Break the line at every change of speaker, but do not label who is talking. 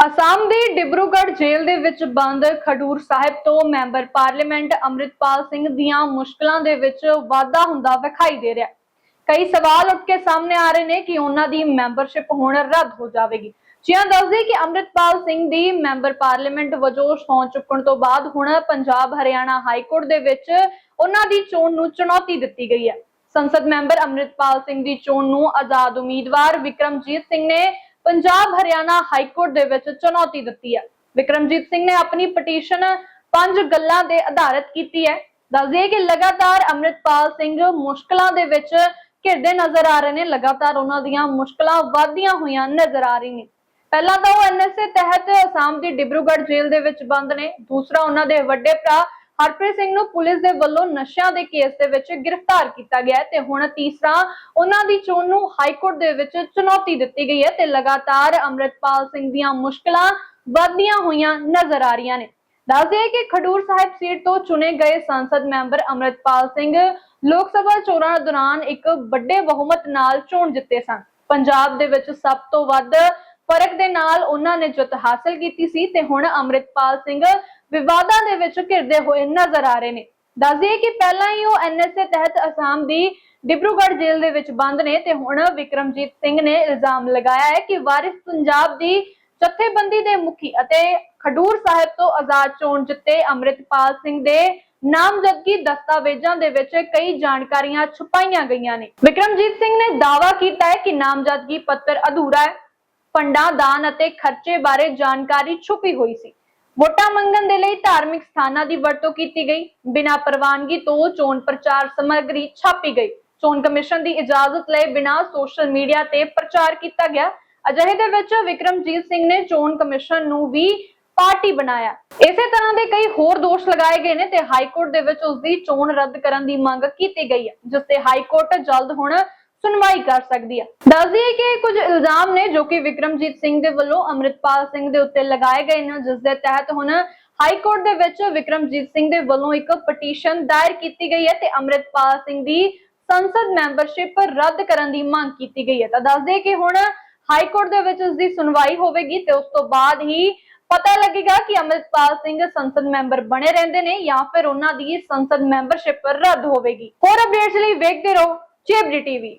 ਅਸਾਮ ਦੇ ਡਿਬਰੂਗੜ੍ਹ ਜੇਲ੍ਹ ਦੇ ਵਿੱਚ ਬੰਦ ਖਡੂਰ ਸਾਹਿਬ ਤੋਂ ਮੈਂਬਰ ਪਾਰਲੀਮੈਂਟ ਅੰਮ੍ਰਿਤਪਾਲ ਸਿੰਘ ਦੀਆਂ ਮੁਸ਼ਕਲਾਂ ਦੇ ਵਿੱਚ ਵਾਧਾ ਹੁੰਦਾ ਵਿਖਾਈ ਦੇ ਰਿਹਾ ਕਈ ਸਵਾਲ ਉੱਠ ਕੇ ਸਾਹਮਣੇ ਆ ਰਹੇ ਨੇ ਕਿ ਉਹਨਾਂ ਦੀ ਮੈਂਬਰਸ਼ਿਪ ਹੁਣ ਰੱਦ ਹੋ ਜਾਵੇਗੀ। ਜਿਹਾਂ ਦੱਸਦੇ ਕਿ ਅੰਮ੍ਰਿਤਪਾਲ ਸਿੰਘ ਦੀ ਮੈਂਬਰ ਪਾਰਲੀਮੈਂਟ ਵਜੋਂ ਸੌਂ ਚੁੱਕਣ ਤੋਂ ਬਾਅਦ ਹੁਣ ਪੰਜਾਬ ਹਰਿਆਣਾ ਹਾਈ ਕੋਰਟ ਦੇ ਵਿੱਚ ਉਹਨਾਂ ਦੀ ਚੋਣ ਨੂੰ ਚੁਣੌਤੀ ਦਿੱਤੀ ਗਈ ਹੈ। ਸੰਸਦ ਮੈਂਬਰ ਅੰਮ੍ਰਿਤਪਾਲ ਸਿੰਘ ਦੀ ਚੋਣ ਨੂੰ ਆਜ਼ਾਦ ਉਮੀਦਵਾਰ ਵਿਕਰਮਜੀਤ ਸਿੰਘ ਨੇ ਪੰਜਾਬ ਹਰਿਆਣਾ ਹਾਈ ਕੋਰਟ ਦੇ ਵਿੱਚ ਚੁਣੌਤੀ ਦਿੱਤੀ ਹੈ। ਵਿਕਰਮਜੀਤ ਸਿੰਘ ਨੇ ਆਪਣੀ ਪਟੀਸ਼ਨ ਪੰਜ ਗੱਲਾਂ ਦੇ ਆਧਾਰਿਤ ਕੀਤੀ ਹੈ। ਦੱਸਦੇ ਕਿ ਲਗਾਤਾਰ ਅੰਮ੍ਰਿਤਪਾਲ ਸਿੰਘ ਮੁਸ਼ਕਲਾਂ ਦੇ ਵਿੱਚ ਘਿਰਦੇ ਨਜ਼ਰ ਆ ਰਹੇ ਨੇ। ਲਗਾਤਾਰ ਉਹਨਾਂ ਦੀਆਂ ਮੁਸ਼ਕਲਾਂ ਵਧਦੀਆਂ ਹੋਈਆਂ ਨਜ਼ਰ ਆ ਰਹੀਆਂ ਨੇ। ਪਹਿਲਾਂ ਤਾਂ ਉਹ ਐਨਐਸਏ ਤਹਿਤ ਅਸਾਮ ਦੀ ਡਿਬਰੂਗੜ੍ਹ ਜੇਲ੍ਹ ਦੇ ਵਿੱਚ ਬੰਦ ਨੇ। ਦੂਸਰਾ ਉਹਨਾਂ ਦੇ ਵੱਡੇ ਭਰਾ ਹਰਪ੍ਰੀਤ ਸਿੰਘ ਨੂੰ ਪੁਲਿਸ ਦੇ ਵੱਲੋਂ ਨਸ਼ਿਆਂ ਦੇ ਕੇਸ ਦੇ ਵਿੱਚ ਗ੍ਰਿਫਤਾਰ ਕੀਤਾ ਗਿਆ ਤੇ ਹੁਣ ਤੀਸਰਾ ਉਹਨਾਂ ਦੀ ਚੋਣ ਨੂੰ ਹਾਈ ਕੋਰਟ ਦੇ ਵਿੱਚ ਚੁਣੌਤੀ ਦਿੱਤੀ ਗਈ ਹੈ ਤੇ ਲਗਾਤਾਰ ਅੰਮ੍ਰਿਤਪਾਲ ਸਿੰਘ ਦੀਆਂ ਮੁਸ਼ਕਲਾਂ ਵਧਦੀਆਂ ਹੋਈਆਂ ਨਜ਼ਰ ਆ ਰਹੀਆਂ ਨੇ। ਦੱਸਦੇ ਕਿ ਖਡੂਰ ਸਾਹਿਬ ਸੀਟ ਤੋਂ ਚੁਣੇ ਗਏ ਸੰਸਦ ਮੈਂਬਰ ਅੰਮ੍ਰਿਤਪਾਲ ਸਿੰਘ ਲੋਕ ਸਭਾ ਚੋਣਾਂ ਦੌਰਾਨ ਇੱਕ ਵੱਡੇ ਬਹੁਮਤ ਨਾਲ ਚੋਣ ਜਿੱਤੇ ਸਨ। ਪੰਜਾਬ ਦੇ ਵਿੱਚ ਸਭ ਤੋਂ ਵੱਧ ਫ਼ਰਕ ਦੇ ਨਾਲ ਉਹਨਾਂ ਨੇ ਜਿੱਤ ਹਾਸਲ ਕੀਤੀ ਸੀ ਤੇ ਹੁਣ ਅੰਮ੍ਰਿਤਪਾਲ ਸਿੰਘ ਵਿਵਾਦਾਂ ਦੇ ਵਿੱਚ ਘਿਰਦੇ ਹੋਏ ਨਜ਼ਰ ਆ ਰਹੇ ਨੇ। ਦੱਸਦੇ ਕਿ ਪਹਿਲਾਂ ਹੀ ਉਹ ਐਨਐਸਏ ਤਹਿਤ ਅਸਾਮ ਦੀ ਡਿਬਰੂਗੜ੍ਹ ਜੇਲ੍ਹ ਦੇ ਵਿੱਚ ਬੰਦ ਨੇ ਤੇ ਹੁਣ ਵਿਕਰਮਜੀਤ ਸਿੰਘ ਨੇ ਇਲਜ਼ਾਮ ਲਗਾਇਆ ਹੈ ਕਿ ਵਾਰਿਸ ਪੰਜਾਬ ਦੀ ਜਥੇਬੰਦੀ ਦੇ ਮੁਖੀ ਅਤੇ ਖਡੂਰ ਸਾਹਿਬ ਤੋਂ ਆਜ਼ਾਦ ਚੋਣ ਜਿੱਤੇ ਅੰਮ੍ਰਿਤਪਾਲ ਸਿੰਘ ਦੇ ਨਾਮਜ਼ਦਗੀ ਦਸਤਾਵੇਜ਼ਾਂ ਦੇ ਵਿੱਚ ਕਈ ਜਾਣਕਾਰੀਆਂ ਛੁਪਾਈਆਂ ਗਈਆਂ ਨੇ। ਵਿਕਰਮਜੀਤ ਸਿੰਘ ਨੇ ਦਾਅਵਾ ਕੀਤਾ ਹੈ ਕਿ ਨਾਮਜ਼ਦਗੀ ਪੱਤਰ ਅਧੂਰਾ ਹੈ। ਫੰਡਾਂ ਦਾਨ ਅਤੇ ਖਰਚੇ ਬਾਰੇ ਜਾਣਕਾਰੀ ਛੁਪੀ ਹੋਈ ਸੀ। ਵੋਟਾਂ ਮੰਗਣ ਦੇ ਲਈ ਧਾਰਮਿਕ ਸਥਾਨਾਂ ਦੀ ਵਰਤੋਂ ਕੀਤੀ ਗਈ। ਬਿਨਾਂ ਪ੍ਰਵਾਨਗੀ ਤੋਂ ਚੋਣ ਪ੍ਰਚਾਰ ਸਮੱਗਰੀ ਛਾਪੀ ਗਈ। ਚੋਣ ਕਮਿਸ਼ਨ ਦੀ ਇਜਾਜ਼ਤ ਲਏ ਬਿਨਾਂ ਸੋਸ਼ਲ ਮੀਡੀਆ ਤੇ ਪ੍ਰਚਾਰ ਕੀਤਾ ਗਿਆ। ਅਜਿਹੇ ਦੇ ਵਿੱਚ ਵਿਕਰਮਜੀਤ ਸਿੰਘ ਨੇ ਚੋਣ ਕਮਿਸ਼ਨ ਨੂੰ ਵੀ ਪਾਰਟੀ ਬਣਾਇਆ। ਇਸੇ ਤਰ੍ਹਾਂ ਦੇ ਕਈ ਹੋਰ ਦੋਸ਼ ਲਗਾਏ ਗਏ ਨੇ ਤੇ ਹਾਈ ਕੋਰਟ ਦੇ ਵਿੱਚ ਉਸ ਦੀ ਚੋਣ ਰੱਦ ਕਰਨ ਦੀ ਮੰਗ ਕੀਤੀ ਗਈ ਹੈ, ਜਿਸ ਤੇ ਹਾਈ ਕੋਰਟ ਜਲਦ ਹੁਣ ਸੁਣਵਾਈ ਕਰ ਸਕਦੀ ਹੈ ਦੱਸਦੀ ਹੈ ਕਿ ਕੁਝ ਇਲਜ਼ਾਮ ਨੇ ਜੋ ਕਿ ਵਿਕਰਮਜੀਤ ਸਿੰਘ ਦੇ ਵੱਲੋਂ ਅੰਮ੍ਰਿਤਪਾਲ ਸਿੰਘ ਦੇ ਉੱਤੇ ਲਗਾਏ ਗਏ ਨੇ। ਜਿਸ ਦੇ ਤਹਿਤ ਹੁਣ ਹਾਈ ਕੋਰਟ ਦੇ ਵਿੱਚ ਵਿਕਰਮਜੀਤ ਸਿੰਘ ਦੇ ਵੱਲੋਂ ਇੱਕ ਪਟੀਸ਼ਨ ਦਾਇਰ ਕੀਤੀ ਗਈ ਹੈ ਤੇ ਅੰਮ੍ਰਿਤਪਾਲ ਸਿੰਘ ਦੀ ਸੰਸਦ ਮੈਂਬਰਸ਼ਿਪ ਰੱਦ ਕਰਨ ਦੀ ਮੰਗ ਕੀਤੀ ਗਈ ਹੈ। ਤਾਂ ਦੱਸਦੇ ਕਿ ਹੁਣ ਹਾਈ ਕੋਰਟ ਦੇ ਵਿੱਚ ਉਸ ਦੀ ਸੁਣਵਾਈ ਹੋਵੇਗੀ ਤੇ ਉਸ ਤੋਂ ਬਾਅਦ ਹੀ ਪਤਾ ਲੱਗੇਗਾ ਕਿ ਅੰਮ੍ਰਿਤਪਾਲ ਸਿੰਘ ਸੰਸਦ ਮੈਂਬਰ ਬਣੇ ਰਹਿੰਦੇ ਨੇ ਜਾਂ ਫਿਰ ਉਹਨਾਂ ਦੀ ਸੰਸਦ ਮੈਂਬਰਸ਼ਿਪ ਰੱਦ ਹੋਵੇਗੀ। ਹੋਰ ਅਪਡੇਟਸ ਲਈ ਵੇਖਦੇ ਰਹੋ ਚੇਬਰੀ ਟੀਵੀ।